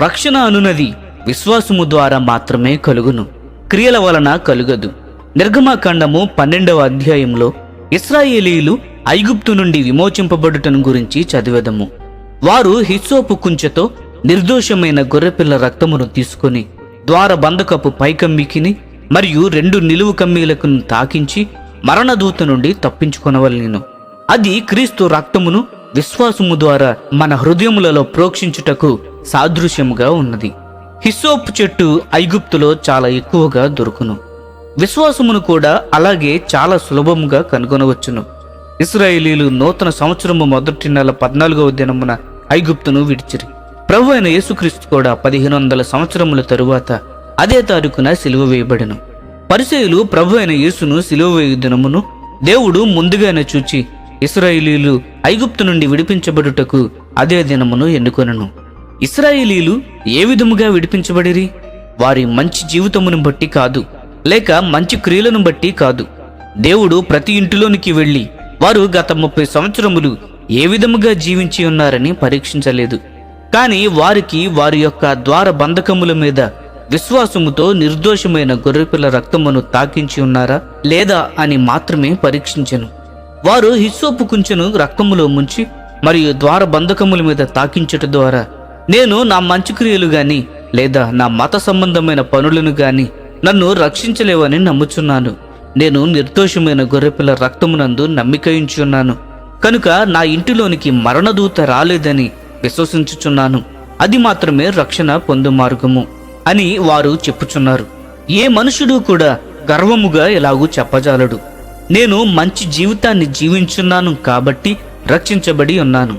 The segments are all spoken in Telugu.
రక్షణ అనునది విశ్వాసము ద్వారా మాత్రమే కలుగును. క్రియల వలన కలుగదు. నిర్గమాకాండము పన్నెండవ అధ్యాయంలో ఇస్రాయేలీలు ఐగుప్తు నుండి విమోచింపబడుటను గురించి చదివేదము. వారు హిస్సోపు కుంచెతో నిర్దోషమైన గొర్రెపిల్ల రక్తమును తీసుకొని ద్వార బంధకపు పైకమ్మికిని మరియు రెండు నిలువు కమ్మీలకు తాకించి మరణదూత నుండి తప్పించుకొనవలెను. అది క్రీస్తు రక్తమును విశ్వాసము ద్వారా మన హృదయములలో ప్రోక్షించుటకు సాదృశ్యముగా ఉన్నది. హిస్సోప్ చెట్టు ఐగుప్తులో చాలా ఎక్కువగా దొరుకును. విశ్వాసమును కూడా అలాగే చాలా సులభముగా కనుగొనవచ్చును. ఇస్రాయేలీలు నూతన సంవత్సరము మొదటి నెల పద్నాలుగవ దినమున ఐగుప్తును విడిచిరి. ప్రభు అయిన యేసుక్రీస్తు కూడా పదిహేను వందల సంవత్సరముల తరువాత అదే తారీఖున సిలువ వేయబడెను. పరిచయులు ప్రభు అయిన యేసును సిలువ వేయు దినమును దేవుడు ముందుగానే చూచి ఇస్రాయేలీలు ఐగుప్తు నుండి విడిపించబడుటకు అదే దినమును ఎన్నుకొనను. ఇస్రాయేలీలు ఏ విధముగా విడిపించబడిరి? వారి మంచి జీవితమును బట్టి కాదు లేక మంచి క్రియలను బట్టి కాదు. దేవుడు ప్రతి ఇంటిలోనికి వెళ్ళి వారు గత ముప్పై సంవత్సరములు ఏ విధముగా జీవించి ఉన్నారని పరీక్షించలేదు. కానీ వారికి వారి యొక్క ద్వార బంధకముల మీద విశ్వాసముతో నిర్దోషమైన గొర్రెపిల్ల రక్తమును తాకించి ఉన్నారా? లేదా అని మాత్రమే పరీక్షించను. వారు హిస్సోపు కుంచెను రక్తములో ముంచి మరియు ద్వార బంధకముల మీద తాకించట ద్వారా నేను నా మంచి క్రియలు గాని లేదా నా మత సంబంధమైన పనులను గాని నన్ను రక్షించలేవని నమ్ముచున్నాను. నేను నిర్దోషమైన గొర్రెపిల్ల రక్తమునందు నమ్మికయించున్నాను. కనుక నా ఇంటిలోనికి మరణదూత రాలేదని విశ్వసించుచున్నాను. అది మాత్రమే రక్షణ పొందు మార్గము అని వారు చెప్పుచున్నారు. ఏ మనుషుడు కూడా గర్వముగా ఎలాగూ చెప్పజాలడు. నేను మంచి జీవితాన్ని జీవించున్నాను కాబట్టి రక్షించబడి ఉన్నాను.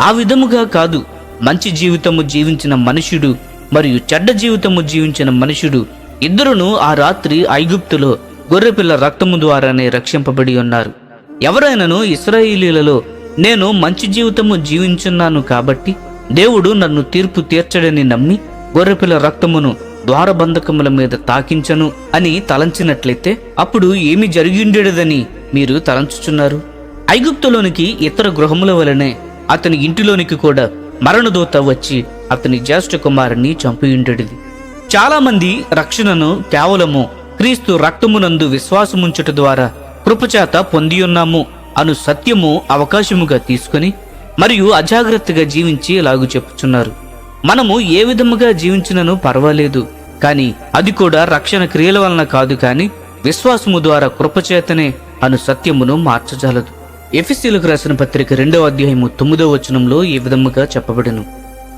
ఆ విధముగా కాదు మంచి జీవితము జీవించిన మనుషుడు మరియు చెడ్డ జీవితము జీవించిన మనుషుడు ఇద్దరును ఆ రాత్రి ఐగుప్తులో గొర్రెపిల్ల రక్తము ద్వారానే రక్షింపబడి ఉన్నారు. ఎవరైనాను ఇస్రాయిలీలలో నేను మంచి జీవితము జీవించున్నాను కాబట్టి దేవుడు నన్ను తీర్పు తీర్చడని నమ్మి గొర్రెపిల్ల రక్తమును ద్వారబంధకముల మీద తాకించను అని తలంచినట్లయితే అప్పుడు ఏమి జరిగిండేదని మీరు తలంచుచున్నారు? ఐగుప్తులోనికి ఇతర గృహముల వలనే అతని ఇంటిలోనికి కూడా మరణదూత వచ్చి అతని జ్యేష్ఠ కుమారుని చంపియుండెడిది చాలామంది రక్షణను కేవలము క్రీస్తు రక్తమునందు విశ్వాసముంచుట ద్వారా కృపచేత పొందియున్నాము అను సత్యము అవకాశముగా తీసుకొని మరియు అజాగ్రత్తగా జీవించి ఇలాగు చెప్పుచున్నారు. మనము ఏ విధముగా జీవించినను పర్వాలేదు కానీ అది కూడా రక్షణ క్రియల వలన కాదు కానీ విశ్వాసము ద్వారా కృపచేతనే అను సత్యమును మార్చజాలదు. ఎఫిసీలకు రాసిన పత్రిక రెండవ అధ్యాయము తొమ్మిదవ వచనంలో ఈ విధముగా చెప్పబడను.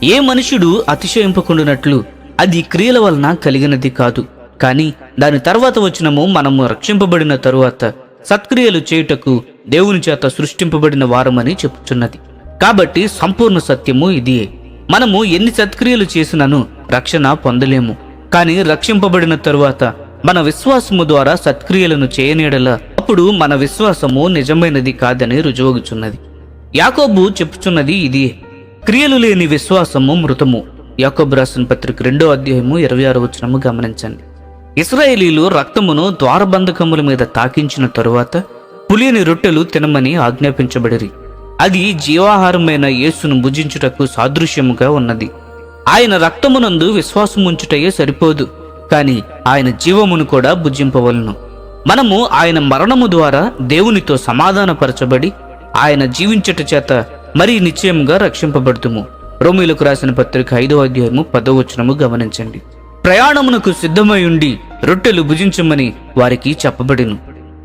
ఏ మనుషుడు అతిశయింపకుండునట్లు అది క్రియల వలన కలిగినది కాదు. కానీ దాని తర్వాత వచనము మనము రక్షింపబడిన తరువాత సత్క్రియలు చేయుటకు దేవుని చేత సృష్టింపబడిన వారమని చెప్పుచున్నది. కాబట్టి సంపూర్ణ సత్యము ఇదియే. మనము ఎన్ని సత్క్రియలు చేసినను రక్షణ పొందలేము. కానీ రక్షింపబడిన తరువాత మన విశ్వాసము ద్వారా సత్క్రియలను చేయనీడలా. అప్పుడు మన విశ్వాసము నిజమైనది కాదని రుజువగుచున్నది. యాకోబు చెప్పుచున్నది ఇది. క్రియలు లేని విశ్వాసము మృతము. యాకోబు రాసిన పత్రిక రెండో అధ్యాయము ఇరవై ఆరు వచనము గమనించండి. ఇస్రాయేలీలు రక్తమును ద్వారబంధకముల మీద తాకించిన తరువాత పులియని రొట్టెలు తినమని ఆజ్ఞాపించబడిరి. అది జీవాహారమైన యేసును భుజించుటకు సాదృశ్యముగా ఉన్నది. ఆయన రక్తమునందు విశ్వాసముంచుటయే సరిపోదు. కానీ ఆయన జీవమును కూడా భుజింపవలను. మనము ఆయన మరణము ద్వారా దేవునితో సమాధానపరచబడి ఆయన జీవించుట చేత మరీ నిశ్చయముగా రక్షింపబడుతుము. రోమిలకు రాసిన పత్రిక ఐదో అధ్యాయము పదో వచనము గమనించండి. ప్రయాణమునకు సిద్ధమై ఉండి రొట్టెలు భుజించమని వారికి చెప్పబడిను.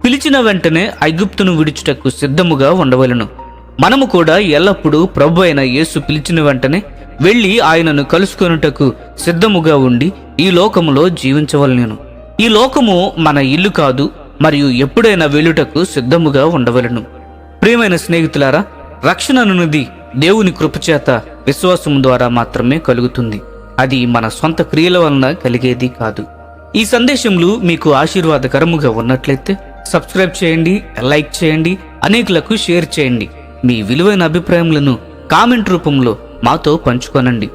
పిలిచిన వెంటనే ఐగుప్తును విడుచుటకు సిద్ధముగా ఉండవలను. మనము కూడా ఎల్లప్పుడూ ప్రభు అయిన యేసు పిలిచిన వెంటనే వెళ్ళి ఆయనను కలుసుకొనుటకు సిద్ధముగా ఉండి ఈ లోకములో జీవించవలెను. ఈ లోకము మన ఇల్లు కాదు మరియు ఎప్పుడైనా వెళ్ళుటకు సిద్ధముగా ఉండవలను. ప్రియమైన స్నేహితులారా రక్షణ అనున్నది దేవుని కృపచేత విశ్వాసం ద్వారా మాత్రమే కలుగుతుంది. అది మన సొంత క్రియల వలన కలిగేది కాదు. ఈ సందేశంలో మీకు ఆశీర్వాదకరముగా ఉన్నట్లయితే సబ్స్క్రైబ్ చేయండి లైక్ చేయండి అనేకులకు షేర్ చేయండి. మీ విలువైన అభిప్రాయములను కామెంట్ రూపంలో మాతో పంచుకోనండి.